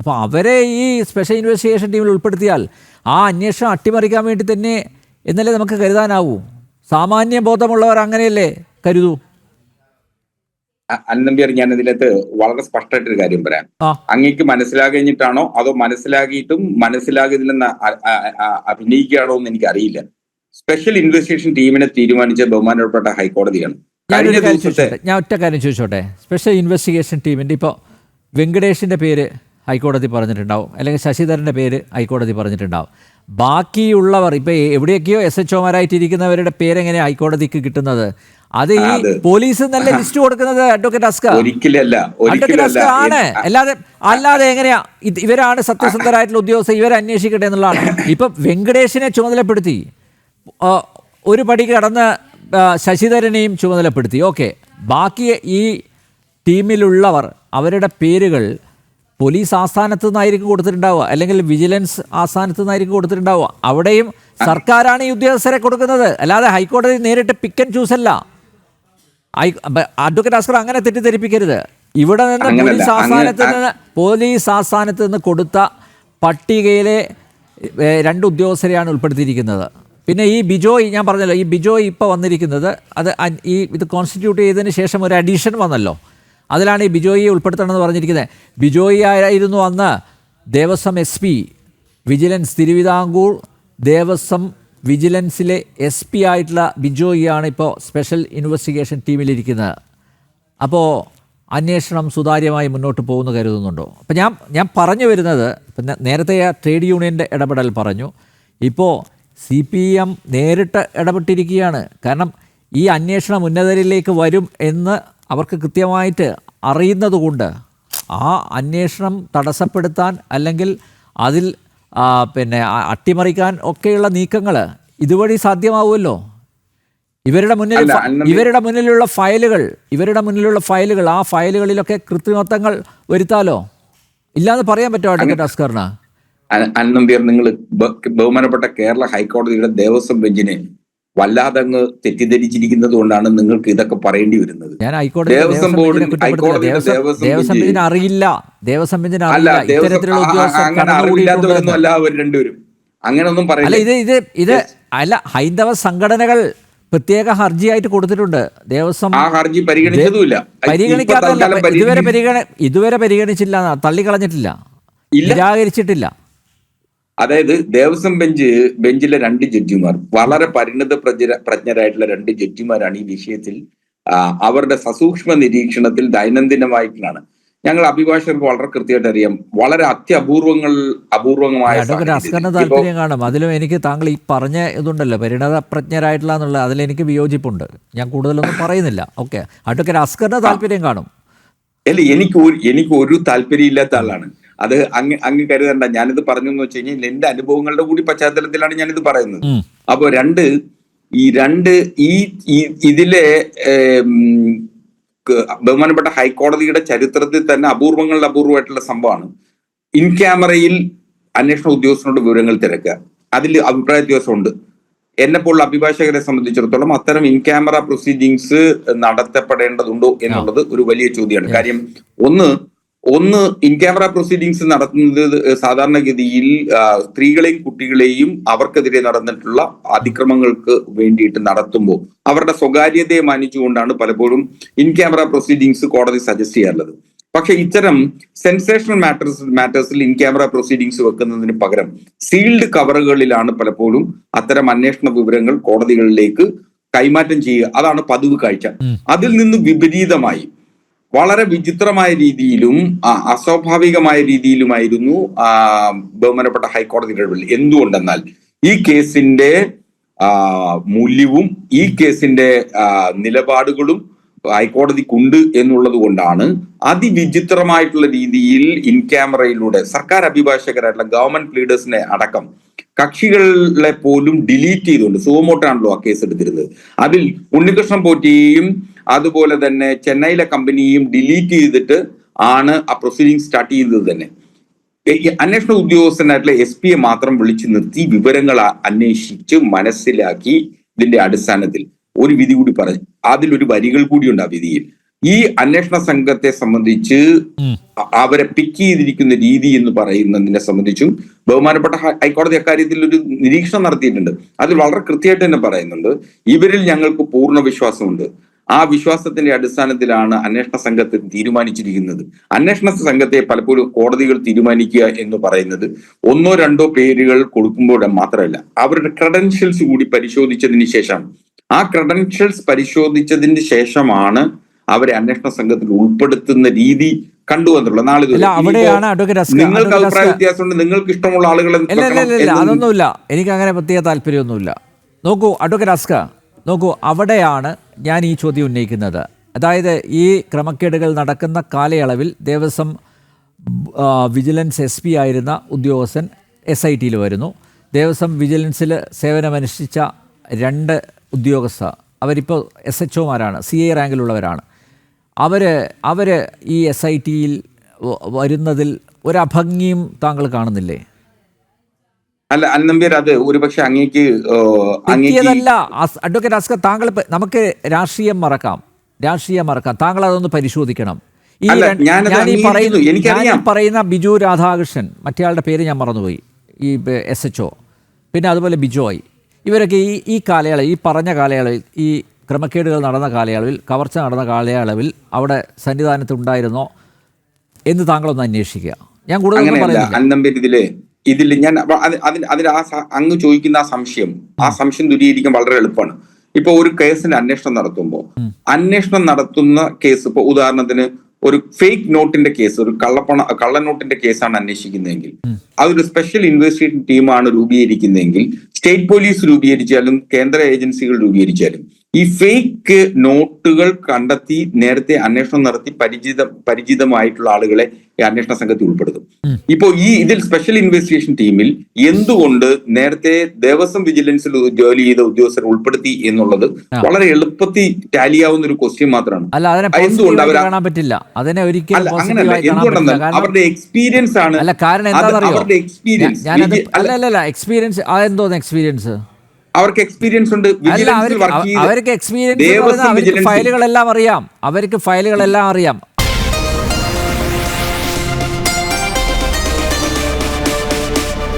അപ്പോൾ അവരെ ഈ സ്പെഷ്യൽ ഇൻവെസ്റ്റിഗേഷൻ ടീമിൽ ഉൾപ്പെടുത്തിയാൽ ആ അന്വേഷണം അട്ടിമറിക്കാൻ വേണ്ടി തന്നെ എന്നല്ലേ നമുക്ക് കരുതാനാവൂ? സാമാന്യ ബോധമുള്ളവർ അങ്ങനെയല്ലേ കരുതൂ? അന്നമ്പിയർ ഞാൻ ഇതിനകത്ത് വളരെ സ്പഷ്ടമായിട്ടൊരു കാര്യം പറയാം. അങ്ങേക്ക് മനസ്സിലാകഴിഞ്ഞിട്ടാണോ അതോ മനസ്സിലാക്കിയിട്ടും അ- അഭിനയിക്കുകയാണോ എന്ന് എനിക്കറിയില്ല. സ്പെഷ്യൽ ഇൻവെസ്റ്റിഗേഷൻ ടീമിനെ തീരുമാനിച്ച ബഹുമാനപ്പെട്ട ഹൈക്കോടതിയാണ്. ഞാൻ ഒറ്റ കാര്യം ചോദിച്ചോട്ടെ? സ്പെഷ്യൽ ഇൻവെസ്റ്റിഗേഷൻ ടീമിന്റെ ഇപ്പോൾ വെങ്കടേഷിന്റെ പേര് ഹൈക്കോടതി പറഞ്ഞിട്ടുണ്ടാവും. അല്ലെങ്കിൽ ശശിധരന്റെ പേര് ഹൈക്കോടതി പറഞ്ഞിട്ടുണ്ടാവും. ബാക്കിയുള്ളവർ ഇപ്പോൾ എവിടെയൊക്കെയോ എസ് എച്ച് ഒമാരായിട്ടിരിക്കുന്നവരുടെ പേരെങ്ങനെ ഹൈക്കോടതിക്ക് കിട്ടുന്നത്? അത് ഈ പോലീസ് നല്ല ലിസ്റ്റ് കൊടുക്കുന്നത് അഡ്വക്കേറ്റ് അസ്ക ഒരിക്കലല്ല അഡ്വക്കേറ്റ് ആണ്. അല്ലാതെ അല്ലാതെ എങ്ങനെയാ? ഇവരാണ് സത്യസന്ധരായിട്ടുള്ള ഉദ്യോഗസ്ഥർ ഇവരെ അന്വേഷിക്കട്ടെ എന്നുള്ളതാണ്. ഇപ്പൊ വെങ്കടേഷിനെ ചുമതലപ്പെടുത്തി. ഒരു പടി കടന്ന് ശശിധരനെയും ചുമതലപ്പെടുത്തി. ഓക്കെ. ബാക്കി ഈ ടീമിലുള്ളവർ അവരുടെ പേരുകൾ പോലീസ് ആസ്ഥാനത്ത് നിന്നായിരിക്കും കൊടുത്തിട്ടുണ്ടാവുക. അല്ലെങ്കിൽ വിജിലൻസ് ആസ്ഥാനത്ത് നിന്നായിരിക്കും കൊടുത്തിട്ടുണ്ടാവുക. അവിടെയും സർക്കാരാണ് ഈ ഉദ്യോഗസ്ഥരെ കൊടുക്കുന്നത്. അല്ലാതെ ഹൈക്കോടതി നേരിട്ട് പിക്ക് ആൻഡ് ചൂസ് അല്ല. അഡ്വക്കേറ്റ് അസ്കർ അങ്ങനെ തെറ്റിദ്ധരിപ്പിക്കരുത്. ഇവിടെ നിന്ന് പോലീസ് ആസ്ഥാനത്ത് നിന്ന് പോലീസ് ആസ്ഥാനത്ത് നിന്ന് കൊടുത്ത പട്ടികയിലെ രണ്ട് ഉദ്യോഗസ്ഥരെയാണ് ഉൾപ്പെടുത്തിയിരിക്കുന്നത്. പിന്നെ ഈ ബിജോയ് ഞാൻ പറഞ്ഞല്ലോ ഈ ബിജോയ് ഇപ്പോൾ വന്നിരിക്കുന്നത് അത് ഈ ഇത് കോൺസ്റ്റിറ്റ്യൂട്ട് ചെയ്തതിന് ശേഷം ഒരു അഡീഷൻ വന്നല്ലോ. അതിലാണ് ഈ ബിജോയിയെ ഉൾപ്പെടുത്തണമെന്ന് പറഞ്ഞിരിക്കുന്നത്. ബിജോയി ആയിരുന്നു അന്ന്? Devaswom S P vigilance Thiruvithamkoor Devaswom വിജിലൻസിലെ S P ആയിട്ടുള്ള ബിജോയിയാണ് ഇപ്പോൾ സ്പെഷ്യൽ ഇൻവെസ്റ്റിഗേഷൻ ടീമിലിരിക്കുന്നത്. അപ്പോൾ അന്വേഷണം സുതാര്യമായി മുന്നോട്ട് പോകുന്നു കരുതുന്നുണ്ടോ? അപ്പം ഞാൻ ഞാൻ പറഞ്ഞു വരുന്നത് ഇപ്പം നേരത്തെ ആ ട്രേഡ് യൂണിയന്റെ ഇടപെടൽ പറഞ്ഞു. ഇപ്പോൾ സി പി എം നേരിട്ട് ഇടപെട്ടിരിക്കുകയാണ്. കാരണം ഈ അന്വേഷണം ഉന്നതരിലേക്ക് വരും എന്ന് അവർക്ക് കൃത്യമായിട്ട് അറിയുന്നതുകൊണ്ട് ആ അന്വേഷണം തടസ്സപ്പെടുത്താൻ അല്ലെങ്കിൽ അതിൽ പിന്നെ അട്ടിമറിക്കാൻ ഒക്കെയുള്ള നീക്കങ്ങൾ ഇതുവഴി സാധ്യമാവുമല്ലോ? ഇവരുടെ മുന്നിൽ ഇവരുടെ മുന്നിലുള്ള ഫയലുകൾ ഇവരുടെ മുന്നിലുള്ള ഫയലുകൾ ആ ഫയലുകളിലൊക്കെ കൃത്രിമത്വങ്ങൾ വരുത്താലോ? ഇല്ലാന്ന് പറയാൻ പറ്റുമോ അഡ്വക്കേറ്റ് അസ്കറിന്? നിങ്ങൾ ബഹുമാനപ്പെട്ട കേരള ഹൈക്കോടതിയുടെ ദേവസ്വം ബെഞ്ചിനെ വല്ലാതെ അങ്ങ് തെറ്റിദ്ധരിച്ചിരിക്കുന്നത് കൊണ്ടാണ് നിങ്ങൾക്ക് ഇതൊക്കെ പറയേണ്ടി വരുന്നത്. ഞാൻ ഹൈക്കോടതി ദേവസ്വം ദേവസ്വം ബോർഡ് ബെഞ്ചിനെ കുറ്റപ്പെടുത്തില്ല ഹൈക്കോടതിയുടെ ദേവസ്വം ദേവസ്വം ദേവസ്വം ബെഞ്ച് ബെഞ്ചിന് അറിയില്ല. ദേവസ്വം ബെഞ്ചിന് അല്ല അറിയില്ല. ഇത്തരത്തിലുള്ള ഉദ്യോഗസ്ഥർ അങ്ങനെ അറിവില്ലാത്തവരൊന്നും അല്ല അവർ രണ്ടുപേരും അങ്ങനെയൊന്നും പറയില്ല. ഇത് ഇത് ഇത് അല്ല ഹൈന്ദവ സംഘടനകൾ പ്രത്യേക ഹർജിയായിട്ട് കൊടുത്തിട്ടുണ്ട്. ദേവസ്വം ആ ഹർജി പരിഗണിച്ചതുമില്ല. പരിഗണിക്കാത്തല്ല ഇതുവരെ പരിഗണ ഇതുവരെ പരിഗണിച്ചില്ല തള്ളിക്കളഞ്ഞിട്ടില്ല. നിരാകരിച്ചിട്ടില്ല. അതായത് ദേവസ്വം ബെഞ്ച് ബെഞ്ചിലെ രണ്ട് ജഡ്ജിമാർ വളരെ പരിണത പ്രജ്ഞ- പ്രജ്ഞരായിട്ടുള്ള രണ്ട് ജഡ്ജിമാരാണ് ഈ വിഷയത്തിൽ അവരുടെ സസൂക്ഷ്മ നിരീക്ഷണത്തിൽ ദൈനംദിനമായിട്ടാണ് ഞങ്ങൾ അഭിഭാഷകർക്ക് വളരെ കൃത്യമായിട്ട് അറിയാം. വളരെ അത്യപൂർവങ്ങൾ അപൂർവമായ അസ്കറിന് താല്പര്യം കാണും. അതിലും എനിക്ക് താങ്കൾ ഈ പറഞ്ഞ ഇതുണ്ടല്ലോ പരിണത പ്രജ്ഞരായിട്ടുള്ള എന്നുള്ള അതിലെനിക്ക് വിയോജിപ്പുണ്ട്. ഞാൻ കൂടുതലൊന്നും പറയുന്നില്ല. ഓക്കെ. അഡ്വക്കേറ്റ് അസ്കറിന് താല്പര്യം കാണും. അല്ല എനിക്ക് എനിക്ക് ഒരു താല്പര്യം ഇല്ലാത്ത ആളാണ്. അത് അങ്ങ് അങ്ങ് കരുതണ്ട. ഞാനിത് പറഞ്ഞു എന്ന് വെച്ച് കഴിഞ്ഞാൽ എന്റെ അനുഭവങ്ങളുടെ കൂടി പശ്ചാത്തലത്തിലാണ് ഞാനിത് പറയുന്നത്. അപ്പൊ രണ്ട് ഈ രണ്ട് ഈ ഇതിലെ ബഹുമാനപ്പെട്ട ഹൈക്കോടതിയുടെ ചരിത്രത്തിൽ തന്നെ അപൂർവങ്ങളിൽ അപൂർവമായിട്ടുള്ള സംഭവമാണ്. ഇൻ ക്യാമറയിൽ അന്വേഷണ ഉദ്യോഗസ്ഥനോട് വിവരങ്ങൾ തിരക്കുക. അതിൽ അഭിപ്രായ വ്യത്യാസമുണ്ട്. എന്നെ പോലുള്ള അഭിഭാഷകരെ സംബന്ധിച്ചിടത്തോളം അത്തരം ഇൻ ക്യാമറ പ്രൊസീഡിങ്സ് നടത്തപ്പെടേണ്ടതുണ്ടോ എന്നുള്ളത് ഒരു വലിയ ചോദ്യമാണ്. കാര്യം ഒന്ന് ഒന്ന് ഇൻ ക്യാമറ പ്രൊസീഡിങ്സ് നടത്തുന്നത് സാധാരണഗതിയിൽ സ്ത്രീകളെയും കുട്ടികളെയും അവർക്കെതിരെ നടന്നിട്ടുള്ള അതിക്രമങ്ങൾക്ക് വേണ്ടിയിട്ട് നടത്തുമ്പോൾ അവരുടെ സ്വകാര്യതയെ മാനിച്ചുകൊണ്ടാണ് പലപ്പോഴും ഇൻ ക്യാമറ പ്രൊസീഡിങ്സ് കോടതി സജസ്റ്റ് ചെയ്യാറുള്ളത്. പക്ഷെ ഇത്തരം സെൻസേഷണൽ മാറ്റേഴ്സ് മാറ്റേഴ്സിൽ ഇൻ ക്യാമറ പ്രൊസീഡിങ്സ് വെക്കുന്നതിന് പകരം സീൽഡ് കവറുകളിലാണ് പലപ്പോഴും അത്തരം അന്വേഷണ വിവരങ്ങൾ കോടതികളിലേക്ക് കൈമാറ്റം ചെയ്യുക. അതാണ് പതിവ് കാഴ്ച. അതിൽ നിന്ന് വിപരീതമായി വളരെ വിചിത്രമായ രീതിയിലും അസ്വാഭാവികമായ രീതിയിലുമായിരുന്നു ബഹുമാനപ്പെട്ട ഹൈക്കോടതിയുടെ ഇടപെടൽ. എന്തുകൊണ്ടെന്നാൽ ഈ കേസിന്റെ മൂല്യവും ഈ കേസിന്റെ നിലപാടുകളും ഹൈക്കോടതിക്കുണ്ട് എന്നുള്ളത് കൊണ്ടാണ് അതിവിചിത്രമായിട്ടുള്ള രീതിയിൽ ഇൻ ക്യാമറയിലൂടെ സർക്കാർ അഭിഭാഷകരായിട്ടുള്ള ഗവൺമെന്റ് ലീഡേഴ്സിനെ അടക്കം കക്ഷികളെ പോലും ഡിലീറ്റ് ചെയ്തുകൊണ്ട് സുഖമോട്ടാണല്ലോ ആ കേസ് എടുത്തിരുന്നത്. അതിൽ ഉണ്ണികൃഷ്ണൻ പോറ്റിയും അതുപോലെ തന്നെ ചെന്നൈയിലെ കമ്പനിയും ഡിലീറ്റ് ചെയ്തിട്ട് ആണ് ആ പ്രൊസീഡിങ് സ്റ്റാർട്ട് ചെയ്തത് തന്നെ. അന്വേഷണ ഉദ്യോഗസ്ഥനായിട്ടുള്ള എസ് പിയെ മാത്രം വിളിച്ചു നിർത്തി വിവരങ്ങൾ അന്വേഷിച്ച് മനസ്സിലാക്കി ഇതിന്റെ അടിസ്ഥാനത്തിൽ. ഒരു വിധി കൂടി പറഞ്ഞു. അതിലൊരു വരികൾ കൂടി ഉണ്ട് ആ വിധിയിൽ. ഈ അന്വേഷണ സംഘത്തെ സംബന്ധിച്ച്. അവരെ പിക്ക് ചെയ്തിരിക്കുന്ന രീതി എന്ന് പറയുന്നതിനെ സംബന്ധിച്ചും ബഹുമാനപ്പെട്ട ഹൈക്കോടതി അക്കാര്യത്തിൽ ഒരു നിരീക്ഷണം നടത്തിയിട്ടുണ്ട്. അതിൽ വളരെ കൃത്യമായിട്ട് തന്നെ പറയുന്നുണ്ട് ഇവരിൽ ഞങ്ങൾക്ക് പൂർണ വിശ്വാസമുണ്ട്. ആ വിശ്വാസത്തിന്റെ അടിസ്ഥാനത്തിലാണ് അന്വേഷണ സംഘത്തെ തീരുമാനിച്ചിരിക്കുന്നത്. അന്വേഷണ സംഘത്തെ പലപ്പോഴും കോടതികൾ തീരുമാനിക്കുക എന്ന് പറയുന്നത് ഒന്നോ രണ്ടോ പേരുകൾ കൊടുക്കുമ്പോൾ മാത്രമല്ല അവരുടെ ക്രെഡൻഷ്യൽസ് കൂടി പരിശോധിച്ചതിന് ശേഷം ആ ക്രെഡൻഷ്യൽസ് പരിശോധിച്ചതിന് ശേഷമാണ് അവരെ അന്വേഷണ സംഘത്തിൽ ഉൾപ്പെടുത്തുന്ന രീതി കണ്ടുവന്നുള്ളത് നാളെ അല്ല അവിടെയാണ് നിങ്ങൾക്ക് അഭിപ്രായ വ്യത്യാസമുണ്ട് നിങ്ങൾക്ക് ഇഷ്ടമുള്ള ആളുകളെ അതൊന്നുമില്ല. എനിക്ക് അങ്ങനെ പ്രത്യേക താല്പര്യമൊന്നുമില്ല. നോക്കൂ അഡ്വക്കേറ്റ് അസ്ക നോക്കൂ അവിടെയാണ് ഞാൻ ഈ ചോദ്യം ഉന്നയിക്കുന്നത്. അതായത് ഈ ക്രമക്കേടുകൾ നടക്കുന്ന കാലയളവിൽ ദേവസ്വം വിജിലൻസ് എസ് പി ആയിരുന്ന ഉദ്യോഗസ്ഥൻ എസ് ഐ ടിയിൽ വരുന്നു. ദേവസ്വം വിജിലൻസിൽ സേവനമനുഷ്ഠിച്ച രണ്ട് ഉദ്യോഗസ്ഥ. അവരിപ്പോൾ എസ് എച്ച് ഒമാരാണ് സി ഐ റാങ്കിലുള്ളവരാണ്. അവർ അവർ ഈ എസ് ഐ ടിയിൽ വരുന്നതിൽ ഒരഭംഗിയും താങ്കൾ കാണുന്നില്ലേ? അല്ല അന്നമ്പിയർ അത് ഒരുപക്ഷെ അങ്ങേക്ക് അസ്- അഡ്വക്കേറ്റ് അസ്ക താങ്കൾ നമുക്ക് രാഷ്ട്രീയം മറക്കാം. രാഷ്ട്രീയം മറക്കാം. താങ്കൾ അതൊന്ന് പരിശോധിക്കണം. ഈ അല്ല, ഞാൻ ഈ പറയുന്ന. പറയുന്ന ബിജു രാധാകൃഷ്ണൻ മറ്റേയാളുടെ പേര് ഞാൻ മറന്നുപോയി. ഈ എസ് എച്ച് ഒ പിന്നെ അതുപോലെ ബിജോയ് ഇവരൊക്കെ ഈ ഈ കാലയളവിൽ ഈ പറഞ്ഞ കാലയളവിൽ ഈ ക്രമക്കേടുകൾ നടന്ന കാലയളവിൽ കവർച്ച നടന്ന കാലയളവിൽ അവിടെ സന്നിധാനത്തുണ്ടായിരുന്നോ എന്ന് താങ്കളൊന്ന് അന്വേഷിക്കുക. ഞാൻ അന്നമ്പിയർ ഇതിൽ ഇതിൽ ഞാൻ അതിന് അതിൽ ആ അങ്ങ് ചോദിക്കുന്ന ആ സംശയം ആ സംശയം ദുരീകരിക്കാൻ വളരെ എളുപ്പമാണ്. ഇപ്പൊ ഒരു കേസിന്റെ അന്വേഷണം നടത്തുമ്പോൾ അന്വേഷണം നടത്തുന്ന കേസ് ഇപ്പൊ ഉദാഹരണത്തിന് ഒരു ഫേക്ക് നോട്ടിന്റെ കേസ് ഒരു കള്ളപ്പണ കള്ളനോട്ടിന്റെ കേസാണ് അന്വേഷിക്കുന്നതെങ്കിൽ അതൊരു സ്പെഷ്യൽ ഇൻവെസ്റ്റിഗേഷൻ ടീമാണ് രൂപീകരിക്കുന്നതെങ്കിൽ സ്റ്റേറ്റ് പോലീസ് രൂപീകരിച്ചാലും കേന്ദ്ര ഏജൻസികൾ രൂപീകരിച്ചാലും ഈ ഫേക്ക് നോട്ടുകൾ കണ്ടെത്തി നേരത്തെ അന്വേഷണം നടത്തി പരിചിത പരിചിതമായിട്ടുള്ള ആളുകളെ ഈ അന്വേഷണ സംഘത്തിൽ ഉൾപ്പെടുത്തും. ഇപ്പോ ഈ ഇതിൽ സ്പെഷ്യൽ ഇൻവെസ്റ്റിഗേഷൻ ടീമിൽ എന്തുകൊണ്ട് നേരത്തെ ദേവസ്വം വിജിലൻസിൽ ജോലി ചെയ്ത ഉദ്യോഗസ്ഥരെ ഉൾപ്പെടുത്തി എന്നുള്ളത് വളരെ എളുപ്പത്തിൽ ടാലിയാവുന്ന ഒരു ക്വസ്റ്റ്യൻ മാത്രമാണ്. എന്തുകൊണ്ട് അവർ പറ്റില്ല. അതിനെ ഒരിക്കലും അങ്ങനെയല്ല എന്തുകൊണ്ടെന്നാൽ അവരുടെ എക്സ്പീരിയൻസ് ആണ് അവരുടെ എക്സ്പീരിയൻസ് അല്ല. എക്സ്പീരിയൻസ് എക്സ്പീരിയൻസ് അവർക്ക് എക്സ്പീരിയൻസ് ഉണ്ട്. അവർക്ക് എക്സ്പീരിയൻസ് ഫയലുകളെല്ലാം അറിയാം. അവർക്ക് ഫയലുകളെല്ലാം അറിയാം.